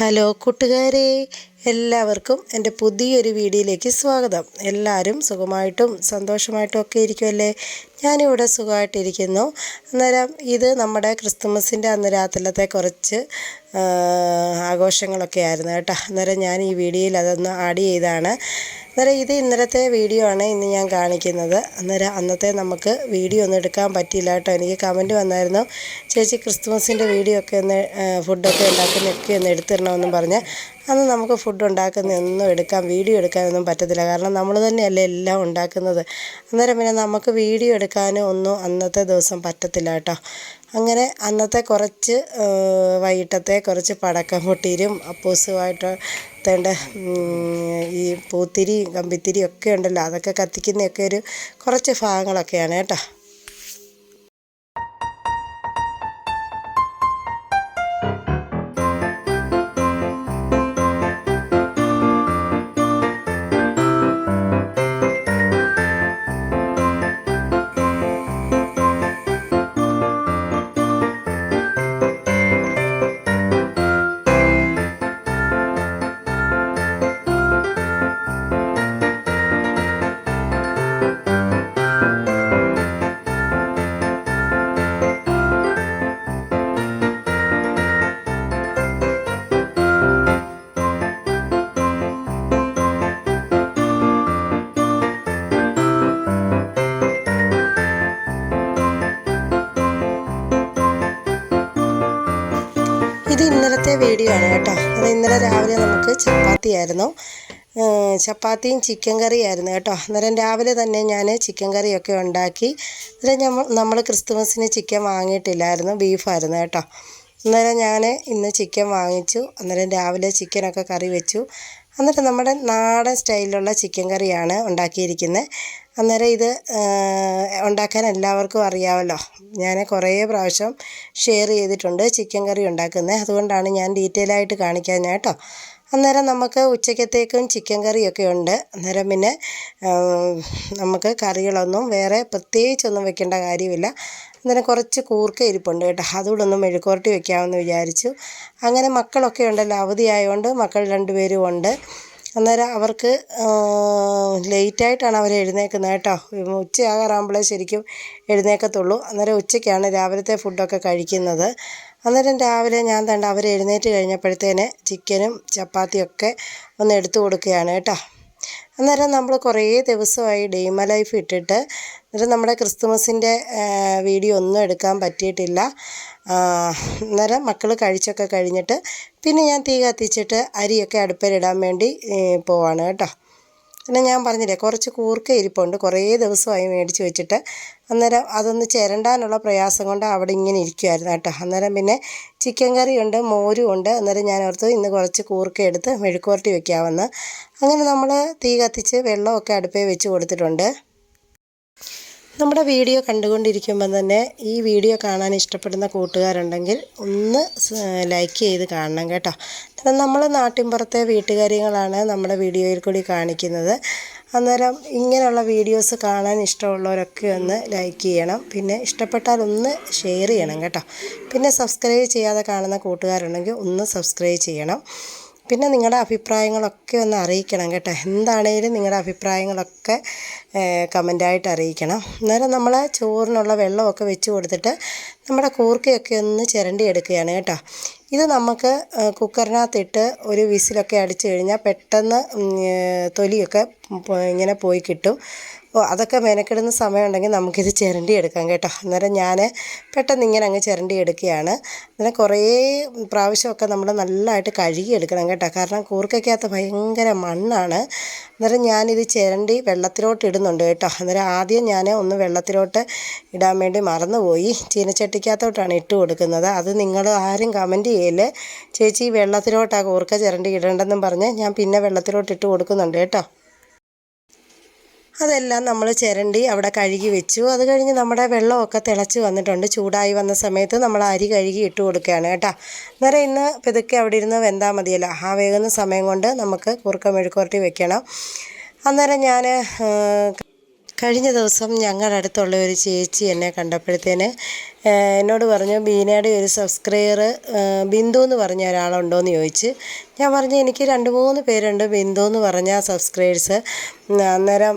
Hello കൂട്ടുകാരെ എല്ലാവർക്കും എന്റെ പുതിയൊരു വീഡിയോയിലേക്ക് സ്വാഗതം. എല്ലാവരും സുഖമായിട്ടും സന്തോഷമായിട്ടും ഒക്കെ ഇരിക്കുമല്ലേ ഞാനിവിടെ സുഖമായിട്ടിരിക്കുന്നു. അന്നേരം ഇത് നമ്മുടെ ക്രിസ്തുമസിന്റെ അന്ന് രാത്രിലത്തെ കുറച്ച് ആഘോഷങ്ങളൊക്കെ ആയിരുന്നു കേട്ടോ. അന്നേരം ഞാൻ ഈ വീഡിയോയിൽ അതൊന്ന് ആഡ് ചെയ്താണ് അന്നേരം ഇത് ഇന്നലത്തെ വീഡിയോ ആണ് ഇന്ന് ഞാൻ കാണിക്കുന്നത്. അന്നേരം അന്നത്തെ നമുക്ക് വീഡിയോ ഒന്നും എടുക്കാൻ പറ്റിയില്ല കേട്ടോ. എനിക്ക് കമന്റ് വന്നായിരുന്നു ചേച്ചി ക്രിസ്തുമസിന്റെ വീഡിയോ ഒക്കെ ഒന്ന് ഫുഡൊക്കെ ഉണ്ടാക്കുന്നൊക്കെ ഒന്ന് എടുത്തിരണമെന്നും പറഞ്ഞ്. അന്ന് നമുക്ക് ഫുഡ് ഉണ്ടാക്കുന്നതൊന്നും എടുക്കാൻ വീഡിയോ എടുക്കാനൊന്നും പറ്റത്തില്ല. കാരണം നമ്മൾ തന്നെയല്ലേ എല്ലാം ഉണ്ടാക്കുന്നത്. അന്നേരം പിന്നെ നമുക്ക് വീഡിയോ എടുക്കാനും ഒന്നും അന്നത്തെ ദിവസം പറ്റത്തില്ല കേട്ടോ. അങ്ങനെ അന്നത്തെ കുറച്ച് വൈകിട്ടത്തെ കുറച്ച് പടക്കം പൊട്ടീരും അപ്പൂസുമായിട്ട് തേണ്ട ഈ പൂത്തിരി കമ്പിത്തിരി ഒക്കെ ഉണ്ടല്ലോ. അതൊക്കെ കത്തിക്കുന്നതൊക്കെ ഒരു കുറച്ച് ഭാഗങ്ങളൊക്കെയാണ് കേട്ടോ. വീഡിയോ ആണ് കേട്ടോ. അത് ഇന്നലെ രാവിലെ നമുക്ക് ചപ്പാത്തി ആയിരുന്നു ചപ്പാത്തിയും ചിക്കൻ കറിയായിരുന്നു കേട്ടോ. അന്നേരം രാവിലെ തന്നെ ഞാൻ ചിക്കൻ കറിയൊക്കെ ഉണ്ടാക്കി. അന്നേരം നമ്മൾ നമ്മൾ ക്രിസ്തുമസിന് ചിക്കൻ വാങ്ങിയിട്ടില്ലായിരുന്നു ബീഫായിരുന്നു കേട്ടോ. അന്നേരം ഞാൻ ഇന്ന് ചിക്കൻ വാങ്ങിച്ചു. അന്നേരം രാവിലെ ചിക്കനൊക്കെ കറി വെച്ചു. അന്നേരം നമ്മുടെ നാടൻ സ്റ്റൈലിലുള്ള ചിക്കൻ കറിയാണ് ഉണ്ടാക്കിയിരിക്കുന്നത്. അന്നേരം ഇത് ഉണ്ടാക്കാൻ എല്ലാവർക്കും അറിയാമല്ലോ. ഞാൻ കുറേ പ്രാവശ്യം ഷെയർ ചെയ്തിട്ടുണ്ട് ചിക്കൻ കറി ഉണ്ടാക്കുന്നത്. അതുകൊണ്ടാണ് ഞാൻ ഡീറ്റെയിൽ ആയിട്ട് കാണിക്കാൻ കേട്ടോ. അന്നേരം നമുക്ക് ഉച്ചക്കത്തേക്കും ചിക്കൻ കറിയൊക്കെ ഉണ്ട്. അന്നേരം പിന്നെ നമുക്ക് കറികളൊന്നും വേറെ പ്രത്യേകിച്ചൊന്നും വെക്കേണ്ട കാര്യമില്ല. അന്നേരം കുറച്ച് കൂർക്ക ഇരിപ്പുണ്ട് കേട്ടോ. അതുകൂടെ ഒന്ന് മെഴുക്കുവരട്ടി വെക്കാമെന്ന് വിചാരിച്ചു. അങ്ങനെ മക്കളൊക്കെ ഉണ്ടല്ലോ അവധിയായതുകൊണ്ട് മക്കൾ രണ്ടുപേരും ഉണ്ട്. അന്നേരം അവർക്ക് ലേറ്റായിട്ടാണ് അവർ എഴുന്നേക്കുന്നത് കേട്ടോ. ഉച്ചയാകാറാകുമ്പോഴേ ശരിക്കും എഴുന്നേക്കത്തുള്ളൂ അന്നേരം ഉച്ചയ്ക്കാണ് രാവിലത്തെ ഫുഡൊക്കെ കഴിക്കുന്നത്. അന്നേരം രാവിലെ ഞാൻ തണ്ട അവർ എഴുന്നേറ്റ് കഴിഞ്ഞപ്പോഴത്തേന് ചിക്കനും ചപ്പാത്തിയൊക്കെ ഒന്ന് എടുത്തു കൊടുക്കുകയാണ് കേട്ടോ. അന്നേരം നമ്മൾ കുറേ ദിവസമായി ഡെയ്മ ലൈഫ് ഇട്ടിട്ട് അന്നേരം നമ്മുടെ ക്രിസ്തുമസിന്റെ വീഡിയോ ഒന്നും എടുക്കാൻ പറ്റിയിട്ടില്ല. അന്നേരം മക്കൾ കഴിച്ചൊക്കെ കഴിഞ്ഞിട്ട് പിന്നെ ഞാൻ തീ കത്തിച്ചിട്ട് അരിയൊക്കെ അടുപ്പിലിടാൻ വേണ്ടി പോവാണ് കേട്ടോ. പിന്നെ ഞാൻ പറഞ്ഞില്ലേ കുറച്ച് കൂർക്ക ഇരിപ്പുണ്ട്. കുറേ ദിവസമായി മേടിച്ച് വെച്ചിട്ട് അന്നേരം അതൊന്ന് ചിരണ്ടാനുള്ള പ്രയാസം കൊണ്ട് അവിടെ ഇങ്ങനെ ഇരിക്കുമായിരുന്നു കേട്ടോ. അന്നേരം പിന്നെ ചിക്കൻ കറിയുണ്ട് മോരും ഉണ്ട്. അന്നേരം ഞാൻ ഓർത്തു ഇന്ന് കുറച്ച് കൂർക്ക എടുത്ത് മെഴുക്കുവരട്ടി വെക്കാമെന്ന്. അങ്ങനെ നമ്മൾ തീ കത്തിച്ച് വെള്ളമൊക്കെ അടുപ്പേ വെച്ച് കൊടുത്തിട്ടുണ്ട്. നമ്മുടെ വീഡിയോ കണ്ടുകൊണ്ടിരിക്കുമ്പോൾ തന്നെ ഈ വീഡിയോ കാണാൻ ഇഷ്ടപ്പെടുന്ന കൂട്ടുകാരുണ്ടെങ്കിൽ ഒന്ന് ലൈക്ക് ചെയ്ത് കാണണം കേട്ടോ. നമ്മൾ നാട്ടിൻപുറത്തെ വീട്ടുകാര്യങ്ങളാണ് നമ്മുടെ വീഡിയോയിൽ കൂടി കാണിക്കുന്നത്. അന്നേരം ഇങ്ങനെയുള്ള വീഡിയോസ് കാണാൻ ഇഷ്ടമുള്ളവരൊക്കെ ഒന്ന് ലൈക്ക് ചെയ്യണം. പിന്നെ ഇഷ്ടപ്പെട്ടാൽ ഒന്ന് ഷെയർ ചെയ്യണം കേട്ടോ. പിന്നെ സബ്സ്ക്രൈബ് ചെയ്യാതെ കാണുന്ന കൂട്ടുകാരുണ്ടെങ്കിൽ ഒന്ന് സബ്സ്ക്രൈബ് ചെയ്യണം. പിന്നെ നിങ്ങളുടെ അഭിപ്രായങ്ങളൊക്കെ ഒന്ന് അറിയിക്കണം കേട്ടോ. എന്താണേലും നിങ്ങളുടെ അഭിപ്രായങ്ങളൊക്കെ കമന്റായിട്ട് അറിയിക്കണം. അന്നേരം നമ്മൾ ചോറിനുള്ള വെള്ളമൊക്കെ വെച്ച് കൊടുത്തിട്ട് നമ്മുടെ കൂർക്കയൊക്കെ ഒന്ന് ചിരണ്ടി എടുക്കുകയാണ് കേട്ടോ. ഇത് നമുക്ക് കുക്കറിനകത്തിട്ട് ഒരു വിസിലൊക്കെ അടിച്ചു കഴിഞ്ഞാൽ പെട്ടെന്ന് തൊലിയൊക്കെ ഇങ്ങനെ പോയി കിട്ടും. അപ്പോൾ അതൊക്കെ മെനക്കെടുന്ന സമയമുണ്ടെങ്കിൽ നമുക്കിത് ചിരണ്ടി എടുക്കാം കേട്ടോ. അന്നേരം ഞാൻ പെട്ടെന്ന് ഇങ്ങനെ അങ്ങ് ചിരണ്ടി എടുക്കുകയാണ്. അങ്ങനെ കുറേ പ്രാവശ്യമൊക്കെ നമ്മൾ നല്ലതായിട്ട് കഴുകിയെടുക്കണം കേട്ടോ. കാരണം കൂർക്കയ്ക്കകത്ത് ഭയങ്കര മണ്ണാണ്. അന്നേരം ഞാനിത് ചിരണ്ടി വെള്ളത്തിലോട്ട് ഇടുന്നുണ്ട് കേട്ടോ. അന്നേരം ആദ്യം ഞാൻ ഒന്ന് വെള്ളത്തിലോട്ട് ഇടാൻ വേണ്ടി മറന്നുപോയി. ചീനച്ചട്ടിക്കകത്തോട്ടാണ് ഇട്ട് കൊടുക്കുന്നത്. അത് നിങ്ങൾ ആരും കമന്റ് ചെയ്യൽ ചേച്ചി വെള്ളത്തിലോട്ടാണ് കൂർക്ക ചിരണ്ടി ഇടേണ്ടെന്നും പറഞ്ഞ് ഞാൻ പിന്നെ വെള്ളത്തിലോട്ട് ഇട്ട് കൊടുക്കുന്നുണ്ട് കേട്ടോ. അതെല്ലാം നമ്മൾ ചിരണ്ടി അവിടെ കഴുകി വെച്ചു. അത് കഴിഞ്ഞ് നമ്മുടെ വെള്ളമൊക്കെ തിളച്ച് വന്നിട്ടുണ്ട്. ചൂടായി വന്ന സമയത്ത് നമ്മൾ അരി കഴുകി ഇട്ട് കൊടുക്കുകയാണ് കേട്ടോ. അന്നേരം ഇന്ന് പിതുക്കെ അവിടെ ഇരുന്ന് വെന്താൽ മതിയല്ലോ. ആ വേകുന്ന സമയം കൊണ്ട് നമുക്ക് കുറുക്ക മെഴുക്കുരട്ടി വെക്കണം. അന്നേരം ഞാൻ കഴിഞ്ഞ ദിവസം ഞങ്ങളുടെ അടുത്തുള്ള ഒരു ചേച്ചി എന്നെ കണ്ടപ്പോഴത്തേന് എന്നോട് പറഞ്ഞു ബീനയുടെ ഒരു സബ്സ്ക്രൈബർ ബിന്ദു എന്ന് പറഞ്ഞ ഒരാളുണ്ടോ എന്ന് ചോദിച്ച്. ഞാൻ പറഞ്ഞു എനിക്ക് രണ്ട് മൂന്ന് പേരുണ്ട് ബിന്ദു എന്ന് പറഞ്ഞ സബ്സ്ക്രൈബേഴ്സ്. അന്നേരം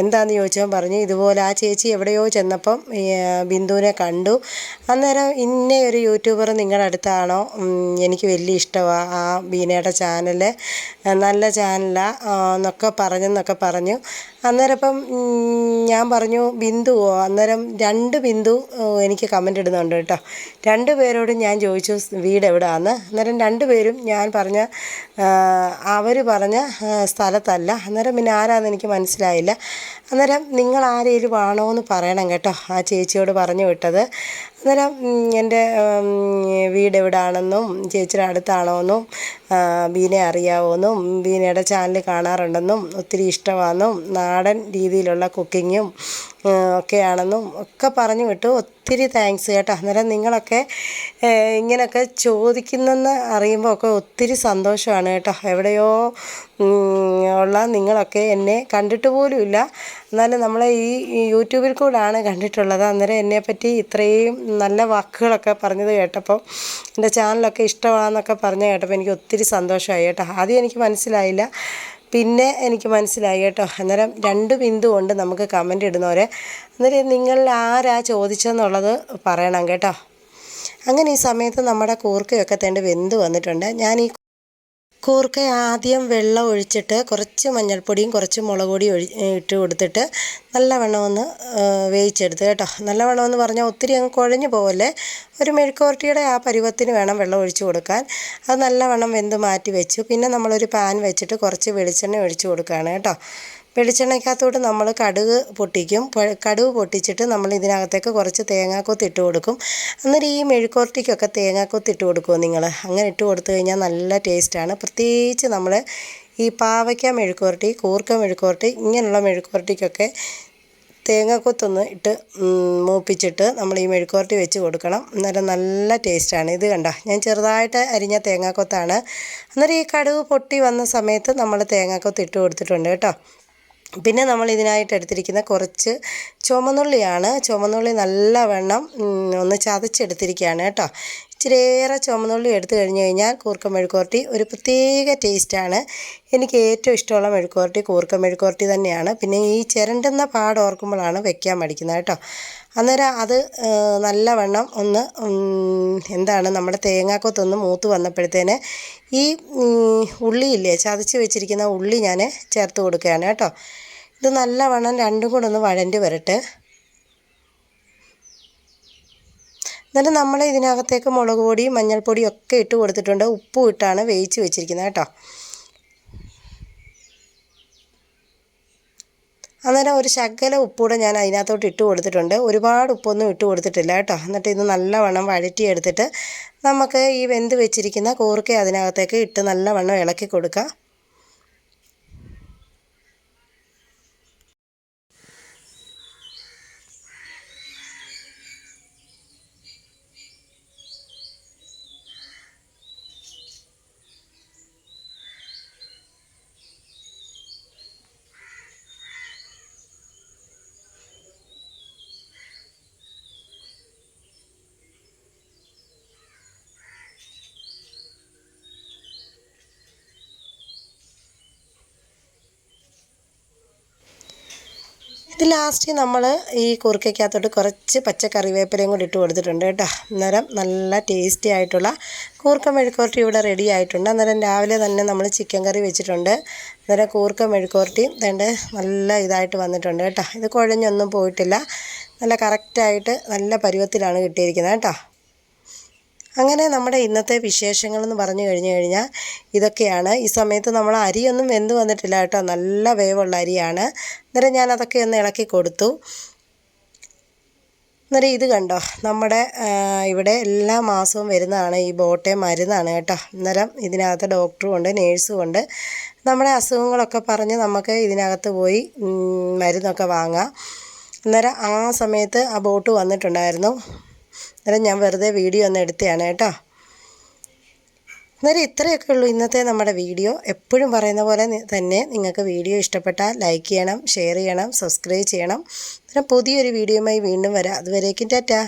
എന്താണെന്ന് ചോദിച്ചപ്പോൾ പറഞ്ഞു ഇതുപോലെ ആ ചേച്ചി എവിടെയോ ചെന്നപ്പം ബിന്ദുവിനെ കണ്ടു. അന്നേരം ഇന്ന ഒരു യൂട്യൂബർ നിങ്ങളുടെ അടുത്താണോ? എനിക്ക് വലിയ ഇഷ്ടമാണ് ആ ബീനയുടെ ചാനൽ നല്ല ചാനലാണ് എന്നൊക്കെ പറഞ്ഞെന്നൊക്കെ പറഞ്ഞു. അന്നേരം ഞാൻ പറഞ്ഞു ബിന്ദുവോ? അന്നേരം രണ്ട് ബിന്ദു എനിക്ക് കമന്റ് ഇടുന്നുണ്ട് കേട്ടോ. രണ്ട് പേരോടും ഞാൻ ചോദിച്ചു വീട് എവിടെയാണെന്ന് അന്നേരം രണ്ട് പേരും ഞാൻ പറഞ്ഞ അവർ പറഞ്ഞ സ്ഥലത്തല്ല. അന്നേരം പിന്നെ ആരാന്ന് എനിക്ക് മനസ്സിലായില്ല. അന്നേരം നിങ്ങൾ ആരെങ്കിലും ആണോ എന്ന് പറയണം കേട്ടോ ആ ചേച്ചിയോട് പറഞ്ഞു വിട്ടത്. അന്നേരം എന്റെ വീട് എവിടെയാണെന്നും ചേച്ചിയുടെ അടുത്താണോ എന്നും ആ, ബീനെ അറിയാവോന്നും ബീനയുടെ ചാനൽ കാണാറുണ്ടെന്നും ഒത്തിരി ഇഷ്ടമാണെന്നും നാടൻ രീതിയിലുള്ള കുക്കിങ്ങും ഒക്കെയാണെന്നും ഒക്കെ പറഞ്ഞു വിട്ടു. ഒത്തിരി താങ്ക്സ് കേട്ടോ. അന്നേരം നിങ്ങളൊക്കെ ഇങ്ങനെയൊക്കെ ചോദിക്കുന്നെന്ന് അറിയുമ്പോൾ ഒക്കെ ഒത്തിരി സന്തോഷമാണ് കേട്ടോ. എവിടെയോ ഉള്ള നിങ്ങളൊക്കെ എന്നെ കണ്ടിട്ട് പോലുമില്ല എന്നാലും നമ്മളെ ഈ യൂട്യൂബിൽ കൂടാണ് കണ്ടിട്ടുള്ളത്. അന്നേരം എന്നെപ്പറ്റി ഇത്രയും നല്ല വാക്കുകളൊക്കെ പറഞ്ഞത് കേട്ടപ്പോൾ എന്റെ ചാനലൊക്കെ ഇഷ്ടമാണെന്നൊക്കെ പറഞ്ഞ് കേട്ടപ്പോൾ എനിക്ക് ഒത്തിരി സന്തോഷമായി കേട്ടോ. ആദ്യം എനിക്ക് മനസ്സിലായില്ല. പിന്നെ എനിക്ക് മനസ്സിലായി കേട്ടോ. അന്നേരം രണ്ട് ബിന്ദു കൊണ്ട് നമുക്ക് കമന്റ് ഇടുന്നവരെ അന്നേരം നിങ്ങൾ ആരാ ചോദിച്ചെന്നുള്ളത് പറയണം കേട്ടോ. അങ്ങനെ ഈ സമയത്ത് നമ്മുടെ കൂർക്കയൊക്കെ തേണ്ട വെന്ത് വന്നിട്ടുണ്ട്. ഞാൻ ഈ കൂർക്ക ആദ്യം വെള്ളം ഒഴിച്ചിട്ട് കുറച്ച് മഞ്ഞൾപ്പൊടിയും കുറച്ച് മുളക് പൊടിയും ഒഴി ഇട്ട് കൊടുത്തിട്ട് നല്ലവണ്ണം ഒന്ന് വേവിച്ചെടുത്ത് കേട്ടോ. നല്ലവണ്ണം എന്ന് പറഞ്ഞാൽ ഒത്തിരി അങ്ങ് കുഴഞ്ഞു പോകല്ലേ ഒരു മെഴുക്കുവരട്ടിയുടെ ആ പരുവത്തിന് വേണം വെള്ളം ഒഴിച്ച് കൊടുക്കാൻ. അത് നല്ലവണ്ണം വെന്ത് മാറ്റി വെച്ചു. പിന്നെ നമ്മളൊരു പാൻ വെച്ചിട്ട് കുറച്ച് വെളിച്ചെണ്ണ ഒഴിച്ച് കൊടുക്കുകയാണ് കേട്ടോ. വെളിച്ചെണ്ണയ്ക്കകത്തോട്ട് നമ്മൾ കടുക് പൊട്ടിക്കും. കടുക് പൊട്ടിച്ചിട്ട് നമ്മൾ ഇതിനകത്തേക്ക് കുറച്ച് തേങ്ങാക്കൊത്ത് ഇട്ട് കൊടുക്കും. അന്നേരം ഈ മെഴുക്കുവരട്ടിക്കൊക്കെ തേങ്ങാക്കൊത്ത് ഇട്ട് കൊടുക്കുമോ നിങ്ങൾ അങ്ങനെ ഇട്ട് കൊടുത്തു കഴിഞ്ഞാൽ നല്ല ടേസ്റ്റാണ്. പ്രത്യേകിച്ച് നമ്മൾ ഈ പാവയ്ക്ക മെഴുക്കുവരട്ടി കൂർക്ക മെഴുക്കുവരട്ടി ഇങ്ങനെയുള്ള മെഴുക്കുവരട്ടിക്കൊക്കെ തേങ്ങാക്കൊത്തൊന്ന് ഇട്ട് മൂപ്പിച്ചിട്ട് നമ്മൾ ഈ മെഴുക്കുവരട്ടി വെച്ച് കൊടുക്കണം. അന്നേരം നല്ല ടേസ്റ്റാണ്. ഇത് കണ്ട ഞാൻ ചെറുതായിട്ട് അരിഞ്ഞ തേങ്ങാക്കൊത്താണ്. അന്നേരം ഈ കടുക് പൊട്ടി വന്ന സമയത്ത് നമ്മൾ തേങ്ങാക്കൊത്ത് ഇട്ട് കൊടുത്തിട്ടുണ്ട് കേട്ടോ. പിന്നെ നമ്മൾ ഇതിനായിട്ട് എടുത്തിരിക്കുന്ന കുറച്ച് ചുമന്നുള്ളിയാണ് ചുമന്നുള്ളി നല്ലവണ്ണം ഒന്ന് ചതച്ചെടുത്തിരിക്കുകയാണ് കേട്ടോ. ഇച്ചിരിയേറെ ചുമന്നുള്ളി എടുത്തു കഴിഞ്ഞ് കഴിഞ്ഞാൽ കൂർക്ക മെഴുക്കുവരട്ടി ഒരു പ്രത്യേക ടേസ്റ്റാണ്. എനിക്ക് ഏറ്റവും ഇഷ്ടമുള്ള മെഴുക്കുവരട്ടി കൂർക്ക മെഴുക്കുവരട്ടി തന്നെയാണ്. പിന്നെ ഈ ചിരണ്ടുന്ന പാട് ഓർക്കുമ്പോഴാണ് വെക്കാൻ മടിക്കുന്നത് കേട്ടോ. അന്നേരം അത് നല്ലവണ്ണം ഒന്ന് എന്താണ് നമ്മുടെ തേങ്ങാക്കൊത്തൊന്ന് മൂത്ത് വന്നപ്പോഴത്തേന് ഈ ഉള്ളിയില്ലേ ചതച്ച് വെച്ചിരിക്കുന്ന ഉള്ളി ഞാൻ ചേർത്ത് കൊടുക്കുകയാണ് കേട്ടോ. ഇത് നല്ലവണ്ണം രണ്ടും കൂടെ ഒന്ന് വഴണ്ടി വരട്ടെ. എന്നിട്ട് നമ്മൾ ഇതിനകത്തേക്ക് മുളക് പൊടിയും മഞ്ഞൾപ്പൊടിയും ഒക്കെ ഇട്ട് കൊടുത്തിട്ടുണ്ട്. ഉപ്പും ഇട്ടാണ് വേവിച്ച് വെച്ചിരിക്കുന്നത് കേട്ടോ. അന്നേരം ഒരു ശകല ഉപ്പൂടെ ഞാൻ അതിനകത്തോട്ട് ഇട്ട് കൊടുത്തിട്ടുണ്ട്. ഒരുപാട് ഉപ്പൊന്നും ഇട്ട് കൊടുത്തിട്ടില്ല കേട്ടോ. എന്നിട്ട് ഇത് നല്ലവണ്ണം വഴറ്റിയെടുത്തിട്ട് നമുക്ക് ഈ വെന്ത് വെച്ചിരിക്കുന്ന കൂർക്ക അതിനകത്തേക്ക് ഇട്ട് നല്ലവണ്ണം ഇളക്കി കൊടുക്കുക ഇത് ലാസ്റ്റ് നമ്മൾ ഈ കുറുക്കയ്ക്കകത്തോട്ട് കുറച്ച് പച്ചക്കറി വേപ്പിലയും കൂടി ഇട്ട് കൊടുത്തിട്ടുണ്ട് കേട്ടോ. അന്നേരം നല്ല ടേസ്റ്റി ആയിട്ടുള്ള കൂർക്ക മെഴുക്കോർട്ടി ഇവിടെ റെഡി ആയിട്ടുണ്ട്. അന്നേരം രാവിലെ തന്നെ നമ്മൾ ചിക്കൻ കറി വെച്ചിട്ടുണ്ട്. അന്നേരം കൂർക്ക മെഴുക്കുവരട്ടിയും വേണ്ട നല്ല ഇതായിട്ട് വന്നിട്ടുണ്ട് കേട്ടോ. ഇത് കുഴഞ്ഞൊന്നും പോയിട്ടില്ല. നല്ല കറക്റ്റായിട്ട് നല്ല പരുവത്തിലാണ് കിട്ടിയിരിക്കുന്നത് കേട്ടോ. അങ്ങനെ നമ്മുടെ ഇന്നത്തെ വിശേഷങ്ങളെന്ന് പറഞ്ഞു കഴിഞ്ഞു കഴിഞ്ഞാൽ ഇതൊക്കെയാണ്. ഈ സമയത്ത് നമ്മൾ അരിയൊന്നും വെന്ത് വന്നിട്ടില്ല കേട്ടോ. നല്ല വേവുള്ള അരിയാണ്. അന്നേരം ഞാൻ അതൊക്കെ ഒന്ന് ഇളക്കി കൊടുത്തു. അന്നേരം ഇത് കണ്ടോ നമ്മുടെ ഇവിടെ എല്ലാ മാസവും വരുന്നതാണ് ഈ ബോട്ടെ മരുന്നാണ് കേട്ടോ. അന്നേരം ഇതിനകത്ത് ഡോക്ടറും ഉണ്ട് നേഴ്സും ഉണ്ട്. നമ്മുടെ അസുഖങ്ങളൊക്കെ പറഞ്ഞ് നമുക്ക് ഇതിനകത്ത് പോയി മരുന്നൊക്കെ വാങ്ങാം. അന്നേരം ആ സമയത്ത് ആ ബോട്ട് വന്നിട്ടുണ്ടായിരുന്നു. അന്നേരം ഞാൻ വെറുതെ വീഡിയോ ഒന്ന് എടുത്തതാണ് കേട്ടോ. അന്നേരം ഇത്രയൊക്കെ ഉള്ളൂ ഇന്നത്തെ നമ്മുടെ വീഡിയോ. എപ്പോഴും പറയുന്ന പോലെ തന്നെ നിങ്ങൾക്ക് വീഡിയോ ഇഷ്ടപ്പെട്ടാൽ ലൈക്ക് ചെയ്യണം ഷെയർ ചെയ്യണം സബ്സ്ക്രൈബ് ചെയ്യണം. അന്നേരം പുതിയൊരു വീഡിയോയുമായി വീണ്ടും വരാം. അതുവരേക്കും ടാറ്റാ.